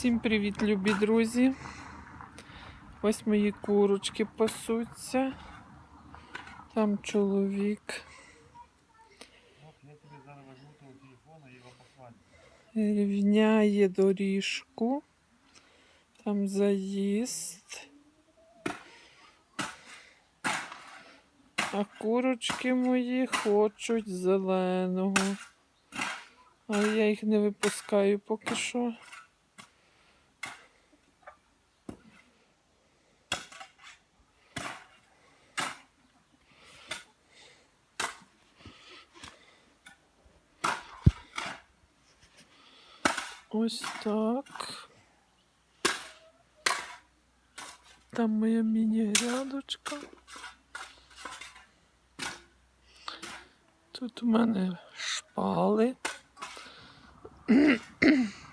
Всім привіт, любі друзі. Ось мої курочки пасуться. Там чоловік рівняє доріжку. Там заїзд. А курочки мої хочуть зеленого. Але я їх не випускаю поки що. Ось так. Там моя міні-грядочка. Тут у мене шпали.